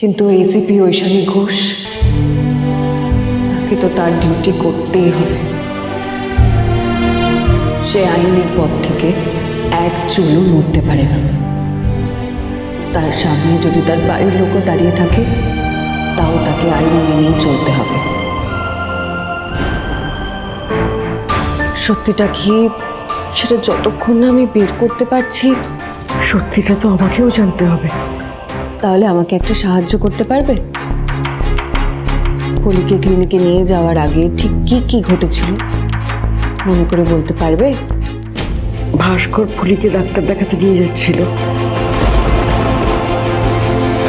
কিন্তু এসিপি ঐশানী ঘোষ, তাকে তো তার ডিউটি করতেই হবে। সে আইনের পথ থেকে এক চুলও নড়তে পারে না। তার সামনে যদি তার বাড়ির লোকও দাঁড়িয়ে থাকে, তাও তাকে আইন মেনেই চলতে হবে। সত্যিটা কি সেটা যতক্ষণ না আমি বের করতে পারছি, সত্যিটা তো আমাকেও জানতে হবে। তাহলে আমাকে একটা সাহায্য করতে পারবে? পলিকে ক্লিনিকে নিয়ে যাওয়ার আগে ঠিক কি কি ঘটেছিল? মনে করে বলতে পারবে? ভাস্কর ফুলিকে ডাক্তার দেখাতে নিয়ে যাচ্ছিল।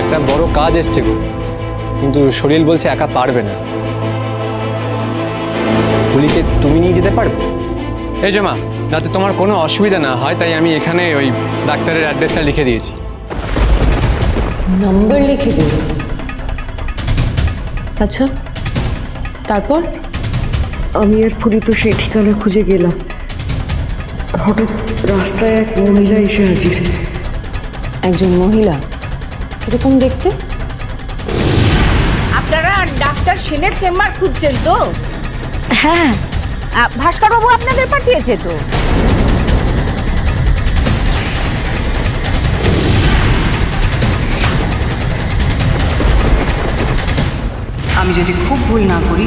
একটা বড় কাজ এসছে গো। কিন্তু শরীর বলছে একা পারবে না। পুলিকে তুমি নিয়ে যেতে পারবে? এই জমা যাতে তোমার কোনো অসুবিধা না হয় তাই আমি এখানে ওই ডাক্তারের অ্যাড্রেসটা লিখে দিয়েছি। নাম্বার লিখে দিল আচ্ছা তারপর? আমি আর ফুলি তো সেই ঠিকানা খুঁজে গেলাম। হঠাৎ রাস্তায় এক মহিলা এসে হাজির। একজন মহিলা? কীরকম দেখতে? আপনারা ডাক্তার সেনের চেম্বার খুঁজছেন তো? হ্যাঁ। ভাস্কর বাবু আপনাদের পাঠিয়েছে তো? আমি যদি খুব ভুল না করি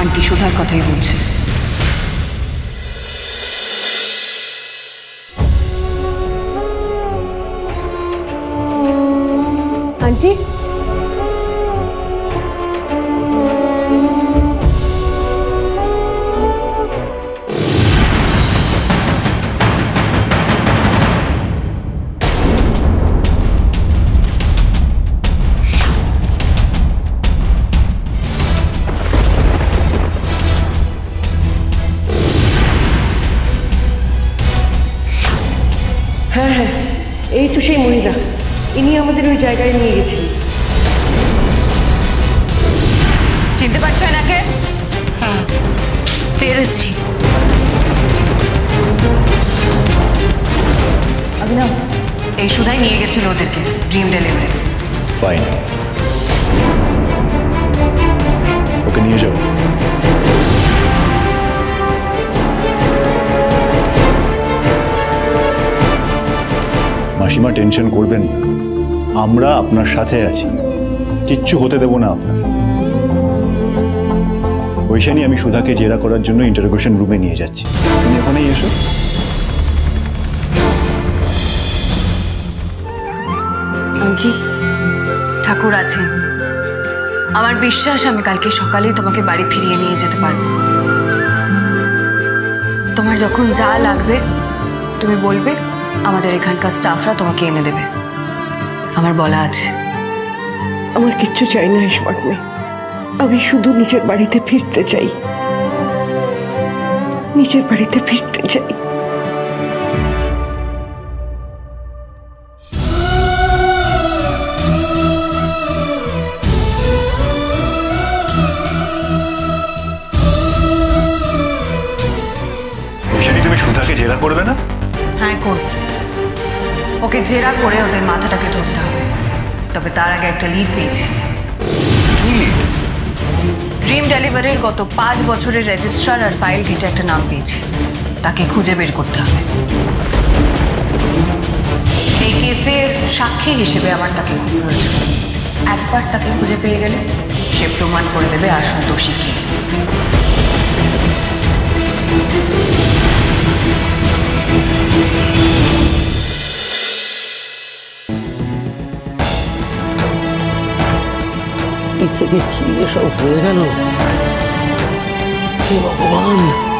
আন্টি সুধার কথাই বলছে। আন্টি? হ্যাঁ হ্যাঁ এই তো সেই মহিলা। ইনি আমাদের ওই জায়গায় নিয়ে গেছিলেন চিনতে পারছ এনাকে? হ্যাঁ পেরেছি। অভিনব। এই সুধাই নিয়ে গেছিল ওদেরকে ড্রিম ডেলিভারি। ফাইন। ওকে নিয়ে যাও। মাসিমা টেনশন করবেন না। আমরা আপনার সাথে আছি। কিচ্ছু হতে দেব না আপনার ওইখানে আমি সুধাকে জেরা করার জন্য ইন্টারোগেশন রুমে নিয়ে যাচ্ছি। তুমি ওখানেই এসো। আন্টি, ঠাকুর আছে আমার বিশ্বাস, আমি কালকে সকালেই তোমাকে বাড়ি ফিরিয়ে নিয়ে যেতে পারব। তোমার যখন যা লাগবে, তুমি বলবে। আমাদের এখানকার স্টাফরা তোমাকে এনে দেবে। আমার বলা আছে। আমার কিচ্ছু চাই না স্মার্ট মেয়ে আমি শুধু নিজের বাড়িতে ফিরতে চাই। নিজের বাড়িতে ফিরতে চাই। তুমি সুধাকে জেরা করবে না? করব ওকে জেরা করে ওদের মাথাটাকে ধরতে হবে। তবে তার আগে একটা লিড পেয়েছি। ড্রিম ডেলিভারির গত পাঁচ বছরের রেজিস্ট্রার আর ফাইল ঘেটে একটা নাম পেয়েছি। তাকে খুঁজে বের করতে হবে। এই কেসের সাক্ষী হিসেবে আমার তাকে খুব প্রয়োজন একবার তাকে খুঁজে পেয়ে গেলে সে প্রমাণ করে দেবে আসল দোষী কে। থেকে কি এসব হয়ে গেল। হে ভগবান!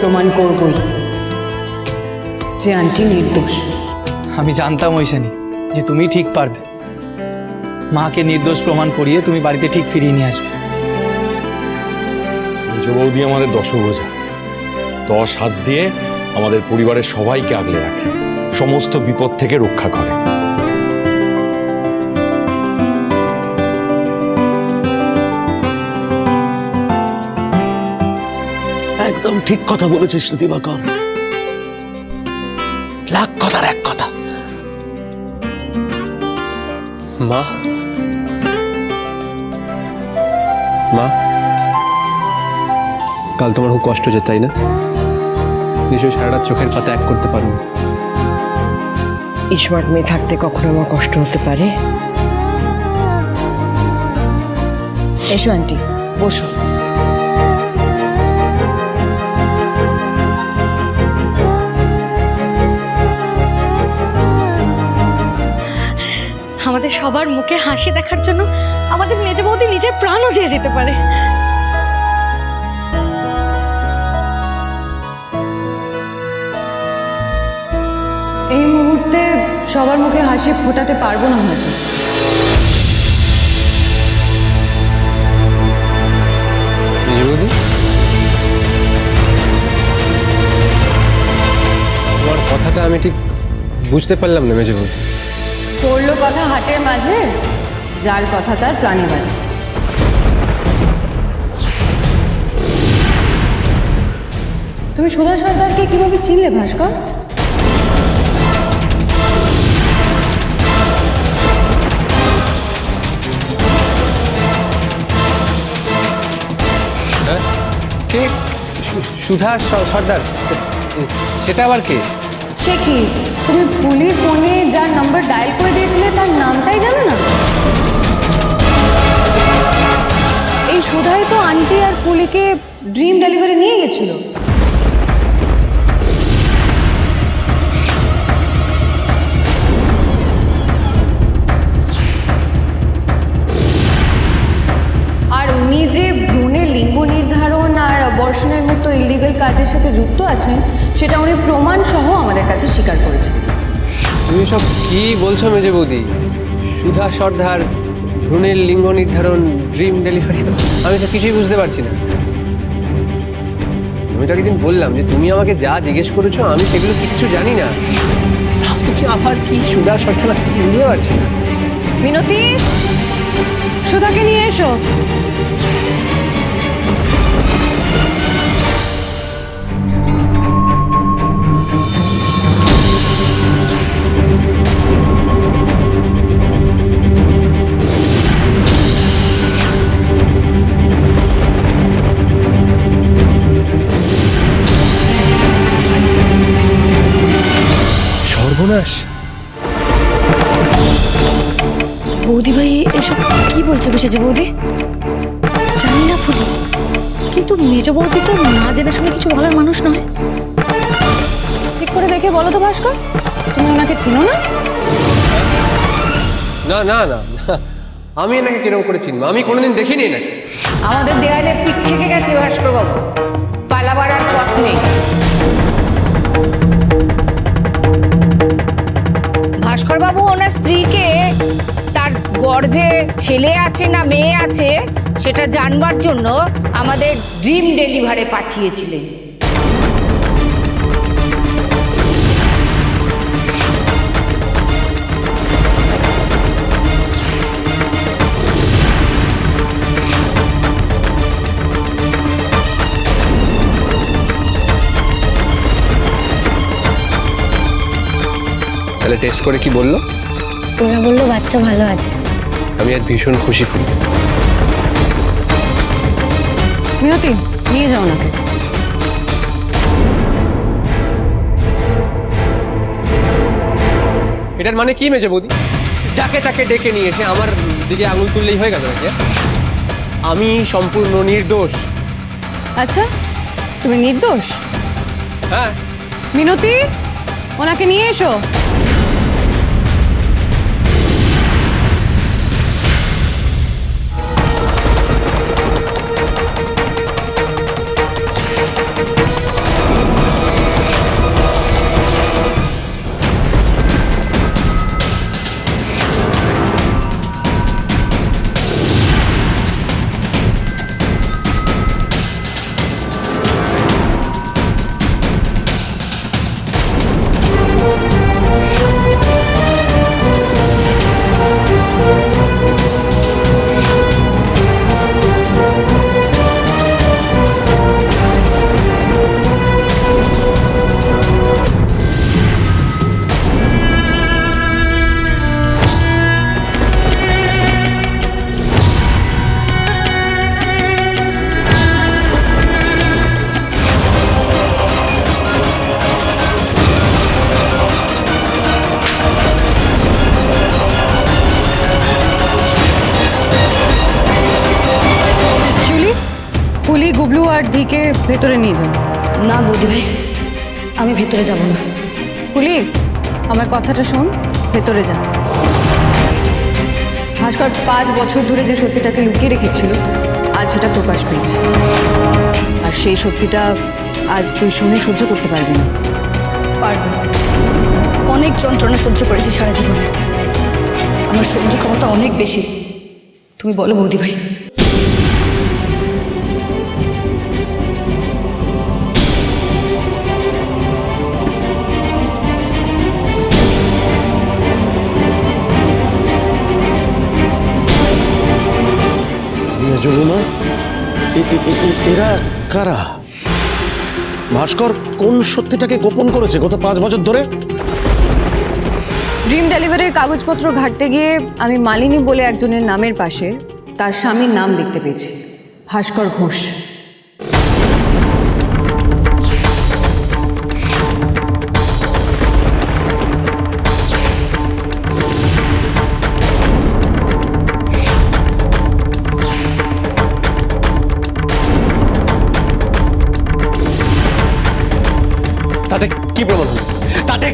প্রমাণ করবই। যে আন্টি নির্দোষ। আমি জানতাম ঐশানি যে তুমি ঠিক পারবে। মাকে নির্দোষ প্রমাণ করিয়ে তুমি বাড়িতে ঠিক ফিরিয়ে নিয়ে আসবে। বৌদি আমাদের দশভোজা। দশ হাত দিয়ে আমাদের পরিবারের সবাইকে আগলে রাখে। সমস্ত বিপদ থেকে রক্ষা করে। ঠিক কথা বলেছিস দিবাকর। লাখ কথার এক কথা। মা? মা? কাল তোমার খুব কষ্ট হচ্ছে তাই না? নিশ্চয়ই সারা রাত চোখের পাতা এক করতে পারো স্মার্ট মেয়ে থাকতে কখনো আমার কষ্ট হতে পারে? এসো আন্টি বসো। আমাদের সবার মুখে হাসি দেখার জন্য আমাদের মেজ বৌদি নিজের প্রাণও দিয়ে দিতে পারে। এই মুহূর্তে সবার মুখে হাসি ফোটাতে পারব না হয়তো। কথাটা আমি ঠিক বুঝতে পারলাম না মেজে বৌদি। পড়ল কথা হাটের মাঝে যার কথা তার প্রাণে বাজে তুমি সুধা সর্দারকে কীভাবে চিনলে ভাস্কর? কে? সুধা সর্দার? সেটা আবার কে? সে কি? তুমি পুলির ফোনে যার নাম্বার ডায়াল করে দিয়েছিলে, তার নামটাই জানো না? এই সুধাই তো আন্টি আর পুলিকে ড্রিম ডেলিভারি নিয়ে গেছিল। মতো ইলিগাল কাজের সাথে যুক্ত আছেন সেটা উনি প্রমাণ সহ আমাদের কাছে স্বীকার করেছেন। তুমি সব কি বলছো মেজে বৌদি? সুধা সর্দার ভ্রূণের লিঙ্গ নির্ধারণ ড্রিম ডেলিভারি আমি সব কিছুই বুঝতে পারছি না। আমি তো একদিন বললাম যে তুমি আমাকে যা জিজ্ঞেস করেছ আমি সেগুলো কিচ্ছু জানি না। তুমি আবার কি সুধা সর্দার বুঝতে পারছি না? মিনতি সুধাকে নিয়ে এসো। বৌদি ভাই এসব কি বলছে বসেছে বৌদি? জানি না ফুলি। কিন্তু মেজ বৌদি তো না জেনে শুনে কিছু বলার মানুষ নয়। ঠিক করে দেখে বলো তো ভাস্কর তুমি ওনাকে চিনো না? না না না। আমি এনাকে কীরকম করে চিনবো? আমি কোনোদিন দেখিনি নাকি আমাদের দেয়ালে পিঠ থেকে গেছে ভাস্কর বাবু পালাবার আর পথ নেই। গর্ভে ছেলে আছে না মেয়ে আছে সেটা জানবার জন্য আমাদের ড্রিম ডেলিভারে পাঠিয়েছিলেন। তাহলে টেস্ট করে কি বলল? ওরা বলল বাচ্চা ভালো আছে। আমি আজ ভীষণ খুশি ফুল মিনতি নিয়ে যাও ওনাকে। এটার মানে কি মেজে বৌদি? যাকে তাকে ডেকে নিয়ে এসে আমার দিকে আঙুল তুললেই হয়ে গেল নাকি আমি সম্পূর্ণ নির্দোষ। আচ্ছা তুমি নির্দোষ? হ্যাঁ। মিনতি ওনাকে নিয়ে এসো। আর ধিকে ভেতরে নিয়ে যাও। না বৌদি ভাই আমি ভেতরে যাব না। পুলি আমার কথাটা শোন ভেতরে যা। ভাস্কর পাঁচ বছর ধরে যে সত্যিটাকে লুকিয়ে রেখেছিল আজ সেটা প্রকাশ পেয়েছে। আর সেই সত্যিটা আজ তুই শুনে সহ্য করতে পারবি না। পারব অনেক যন্ত্রণা সহ্য করেছি সারা জীবনে। আমার সহ্য ক্ষমতা অনেক বেশি। তুমি বলো বৌদি ভাই। এরা কারা? ভাস্কর কোন সত্যিটাকে গোপন করেছে গত পাঁচ বছর ধরে? ড্রিম ডেলিভারির কাগজপত্র ঘাটতে গিয়ে আমি মালিনী বলে একজনের নামের পাশে তার স্বামীর নাম দেখতে পেয়েছি। ভাস্কর ঘোষ।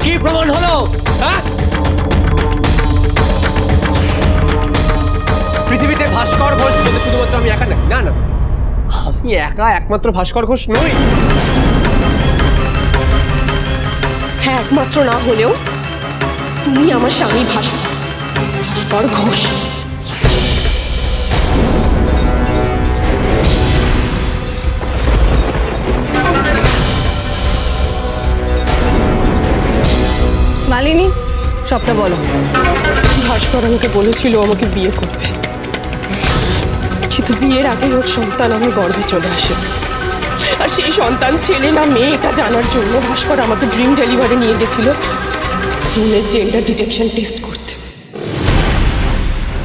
কি প্রমাণ হলো? হ্যাঁ? পৃথিবীতে ভাস্কর ঘোষ বলতে শুধুমাত্র আমি একা নাকি না না। আমি একা একমাত্র ভাস্কর ঘোষ নই। হ্যাঁ একমাত্র না হলেও তুমি আমার স্বামী ভাস্কর ভাস্কর ঘোষ। মালিনী সবটা বলো। ভাস্কর আমাকে বলেছিল আমাকে বিয়ে করবে কিন্তু বিয়ের আগে ওর সন্তান আমার গর্ভে চলে আসে। আর সেই সন্তান, ছেলে না মেয়ে, এটা জানার জন্য ভাস্কর আমাকে ড্রিম ডেলিভারি নিয়ে গেছিল ভ্রূণের জেন্ডার ডিটেকশন টেস্ট করতে।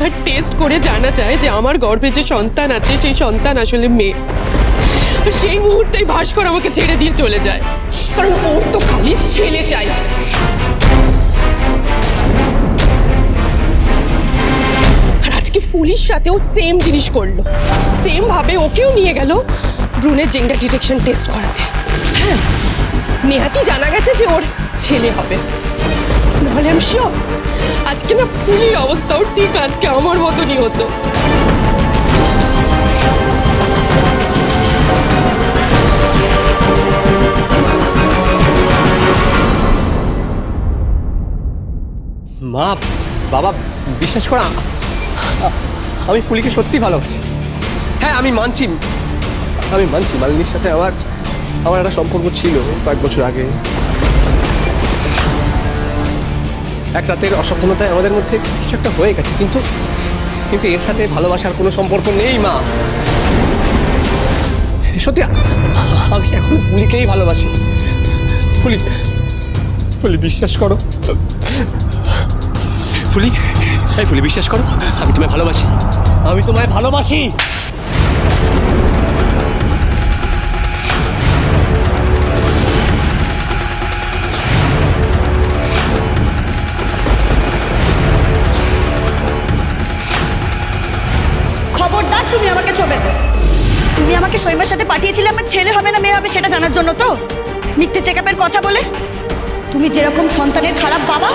আর টেস্ট করে জানা যায় যে আমার গর্ভে যে সন্তান আছে, সেই সন্তান আসলে মেয়ে। সেই মুহূর্তেই ভাস্কর আমাকে ছেড়ে দিয়ে চলে যায়। কারণ ওর তো খালি ছেলে চাই। আজকে ফুলির সাথেও সেম জিনিস করল। সেম ভাবে ওকেও নিয়ে গেল ব্রুনের জেন্ডার ডিটেকশন টেস্ট করাতে। হ্যাঁ নেহাতি জানা গেছে যে ওর ছেলে হবে। নাহলে আমি শিওর আজকে না ফুলির অবস্থাও ঠিক আজকে আমার মতনই হতো। মা, বাবা, বিশ্বাস করা আমি ফুলিকে সত্যি ভালোবাসি। হ্যাঁ আমি মানছি। আমি মানছি, মালিনীর সাথে আমার আমার একটা সম্পর্ক ছিল কয়েক বছর আগে। এক রাতের অসাবধানতায় আমাদের মধ্যে কিছু একটা হয়ে গেছে, কিন্তু কিন্তু এর সাথে ভালোবাসার কোনো সম্পর্ক নেই, মা। সত্যি, আমি এখন ফুলিকেই ভালোবাসি। ফুলি ফুলি, বিশ্বাস করো। ফুলি এই ফুলি বিশ্বাস করো? আমি তোমায় ভালোবাসি। আমি তোমায় ভালোবাসি। খবরদার তুমি আমাকে ছোবে। তুমি আমাকে শৈবার সাথে পাঠিয়েছিলে আমার ছেলে হবে না মেয়ে হবে সেটা জানার জন্য তো? মিথ্যে চেক কথা বলে তুমি যেরকম সন্তানের খারাপ বাবা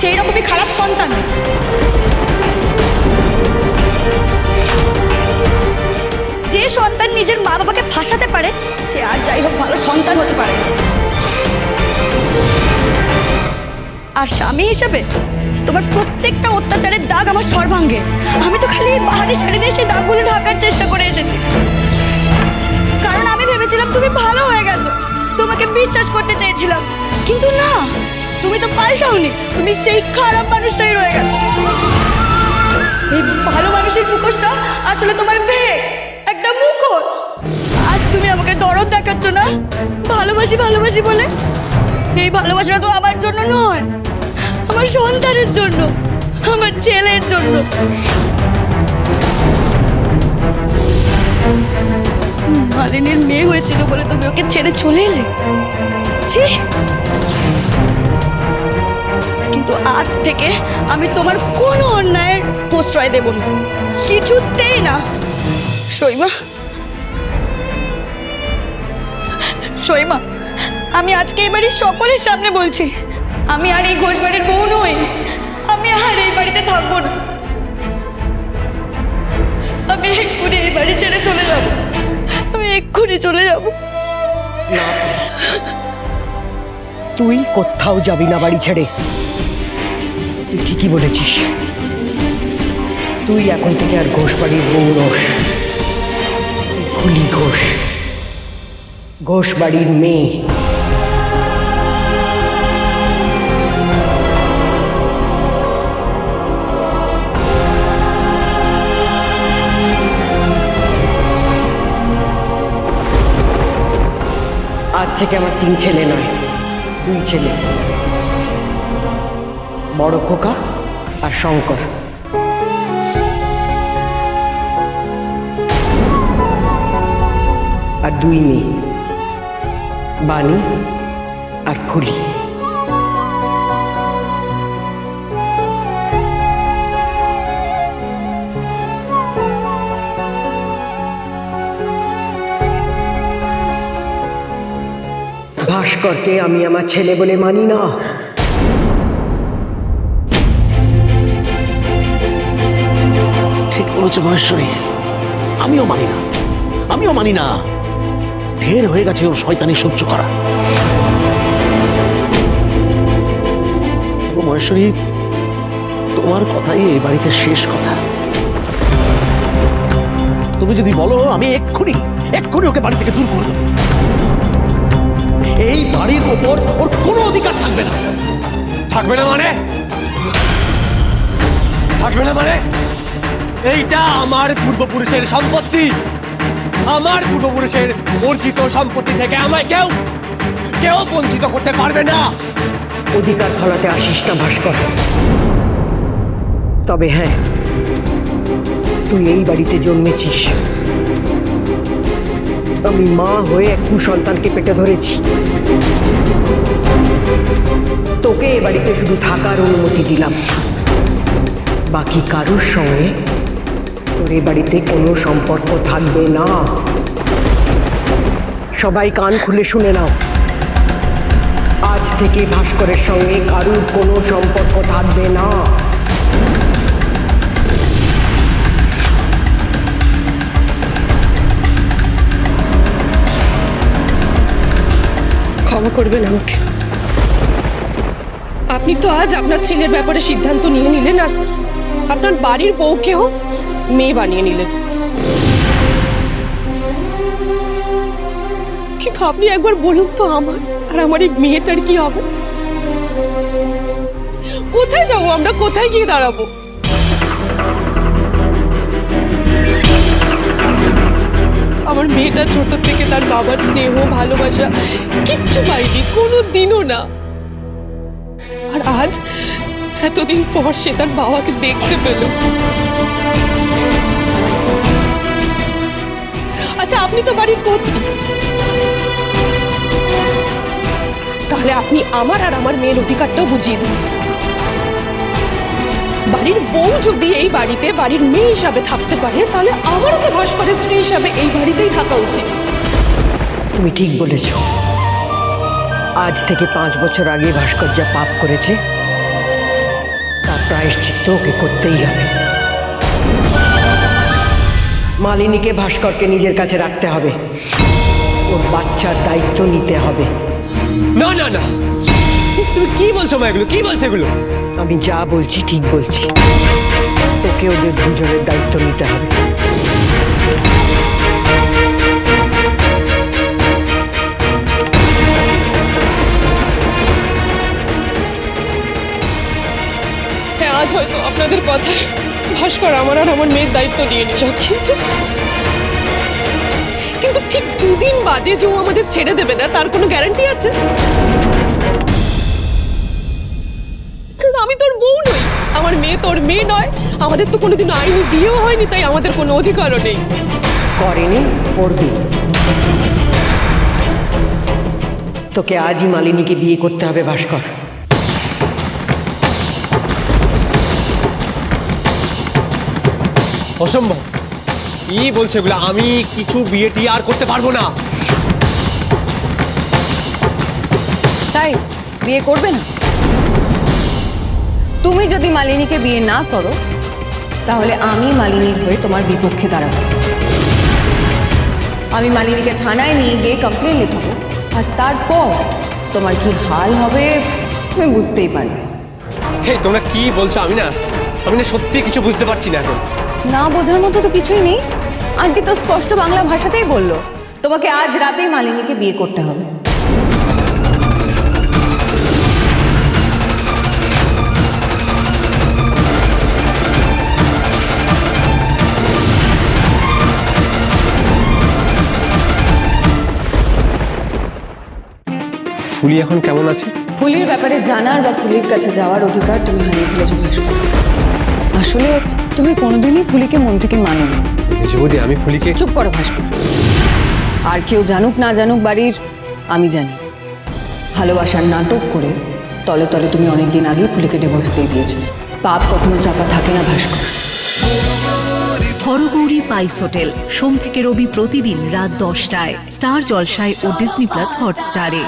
সেই রকমই খারাপ সন্তান। যে সন্তান নিজের মা বাবাকে ফাঁসাতে পারে, সে আর যাই হোক ভালো সন্তান হতে পারে। আর স্বামী হিসেবে তোমার প্রত্যেকটা অত্যাচারের দাগ আমার সর্বাঙ্গে। আমি তো খালি পাহাড়ি শাড়ি দিয়ে সেই দাগগুলো ঢাকার চেষ্টা করে এসেছি। কারণ আমি ভেবেছিলাম তুমি ভালো হয়ে গেছো। তোমাকে বিশ্বাস করতে চেয়েছিলাম। কিন্তু না, তুমি তো পাল্টাওনি। তুমি সেই খারাপ মানুষটাই রয়ে গেছো। এই ভালো মানুষের মুখোশটা আসলে তোমার ভেগ একটা মুখোশ। আজ তুমি আমাকে দরদ দেখাচ্ছ না? ভালোবাসি ভালোবাসি বলে? এই ভালোবাসাটা তো আমার জন্য নয়, আমার সন্তানের জন্য, আমার ছেলের জন্য। মালিনীর মেয়ে হয়েছিল বলে তুমি ওকে ছেড়ে চলে এলে? কিন্তু আজ থেকে আমি তোমার কোনো অন্যায়ের প্রশ্রয় দেব না। কিছুতেই না। সইমা সইমা আমি আজকে এই বাড়ির সকলের সামনে বলছি, আমি আর এই ঘোষ বাড়ির বউ নই। আমি আর এই বাড়িতে থাকব না। আমি এক্ষুনি এই বাড়ি ছেড়ে চলে যাব। এক্ষুনি চলে যাব। তুই কোথাও যাবি না বাড়ি ছেড়ে। তুই ঠিকই বলেছিস। তুই এখন থেকে আর ঘোষ বাড়ির বউ রস খুলি ঘোষ। ঘোষ বাড়ির মেয়ে। থেকে আমার তিন ছেলে নয়, দুই ছেলে। বড় খোকা আর শঙ্কর। আর দুই মেয়ে বাণী আর ফুলি। ভাস্করকে আমি আমার ছেলে বলে মানি না। ঠিক বলেছে মহেশ্বরী। আমিও মানি না। আমিও মানি না। ঢের হয়ে গেছে ওর শয়তানি সহ্য করা। ও মহেশ্বরী, তোমার কথাই এই বাড়িতে শেষ কথা। তুমি যদি বলো, আমি এক্ষুনি এক্ষুনি ওকে বাড়ি থেকে দূর করে দেবো। এই বাড়ির ওপর ওর কোনো অধিকার থাকবে না। থাকবে না মানে? থাকবে না মানে? এইটা আমার পূর্বপুরুষের সম্পত্তি। আমার পূর্বপুরুষের অর্জিত সম্পত্তি থেকে আমায় কেউ কেউ বঞ্চিত করতে পারবে না। অধিকার ফলাতে আসিস না ভাস্কর। তবে হ্যাঁ তুই এই বাড়িতে জন্মেছিস। আমি মা হয়ে এক কুসন্তানকে পেটে ধরেছি। তোকে এ বাড়িতে শুধু থাকার অনুমতি দিলাম। বাকি কারোর সঙ্গে তোর এ বাড়িতে কোনো সম্পর্ক থাকবে না। সবাই কান খুলে শুনে নাও। আজ থেকে ভাস্করের সঙ্গে কারুর কোনো সম্পর্ক থাকবে না। ক্ষমা করবেন আমাকে। আপনি তো আজ আপনার ছেলের ব্যাপারে সিদ্ধান্ত নিয়ে নিলেন আর আপনার বাড়ির বউকেও মেয়ে বানিয়ে নিলেন। কিন্তু আপনি একবার বলুন তো আমার আর আমার এই মেয়েটার কি হবে? কোথায় যাব আমরা? কোথায় গিয়ে দাঁড়াবো? আমার মেয়েটা ছোট থেকে তার বাবার স্নেহ, ভালোবাসা কিচ্ছু পাইনি কোনো দিনও না। আর আজ এতদিন পর সে তার বাবাকে দেখতে পেল। আচ্ছা আপনি তো বাড়ির কর্ত্রী তাহলে আপনি আমার আর আমার মেয়ের অধিকারটাও বুঝিয়ে দিন। বাড়ির বউ যদি এই বাড়িতে বাড়ির মেয়ে হিসাবে থাকতে পারে তাহলে আমারও তো ভাস্করের স্ত্রী হিসাবে এই বাড়িতেই থাকা উচিত। তুমি ঠিক বলেছ। আজ থেকে পাঁচ বছর আগে ভাস্কর যা পাপ করেছে তার প্রায়শ্চিত্ত ওকে করতেই হবে। মালিনীকে ভাস্করকে নিজের কাছে রাখতে হবে। ওর বাচ্চার দায়িত্ব নিতে হবে। না না না। তুমি কি বলছো মা এগুলো? কি বলছো এগুলো? আমি যা বলছি ঠিক বলছি। তোকে ওদের দুজনের দায়িত্ব নিতে হবে। হ্যাঁ আজ হয়তো আপনাদের কথায় ভাস্কর আমার আর আমার মেয়ের দায়িত্ব নিয়ে নিল কিন্তু কিন্তু ঠিক দুদিন বাদে যে ও আমাদের ছেড়ে দেবে না তার কোনো গ্যারান্টি আছে? আমার মেয়ে তোর মেয়ে নয়। আমাদের তো কোনোদিন আইনি বিয়েও হয়নি তাই আমাদের কোনো অধিকারও নেই। করেনি করবি তোকে আজই মালিনীকে বিয়ে করতে হবে ভাস্কর। অসম্ভব। কি বলছে এগুলো আমি কিছু বিয়ে টিয়ে আর করতে পারব না। তাই বিয়ে করবে না? তুমি যদি মালিনীকে বিয়ে না করো তাহলে আমি মালিনীর হয়ে তোমার বিপক্ষে দাঁড়াবো। আমি মালিনীকে থানায় নিয়ে গিয়ে কমপ্লেন লেখাবো আর তারপর তোমার কি হাল হবে তুমি বুঝতেই পারবে। হে তোমরা কি বলছো? আমি না আমি না সত্যি কিছু বুঝতে পারছি না এখন। না বোঝার মতো তো কিছুই নেই। আন্টি তো স্পষ্ট বাংলা ভাষাতেই বলল তোমাকে আজ রাতেই মালিনীকে বিয়ে করতে হবে। ফুলি এখন কেমন আছে? ফুলির ব্যাপারে জানার বা ফুলির কাছে যাওয়ার অধিকার তুমি হারিয়ে ফেলেছো আসলে তুমি কোনোদিনই ফুলিকে মন থেকে মানো না। মেজবদি আমি ফুলিকে চুপ করো ভাস্কর। আর কেউ জানুক না জানুক বাড়ির আমি জানি। ভালোবাসার নাটক করে তলে তলে তুমি অনেক দিন আগেই ফুলিকে ডিভোর্স দিয়ে দিয়েছ। পাপ কখনো চাপা থাকে না ভাস্কর। হরগৌরী পাইস হোটেল সোম থেকে রবি প্রতিদিন রাত দশটায় স্টার জলসায় ও ডিসনি প্লাস হটস্টারে।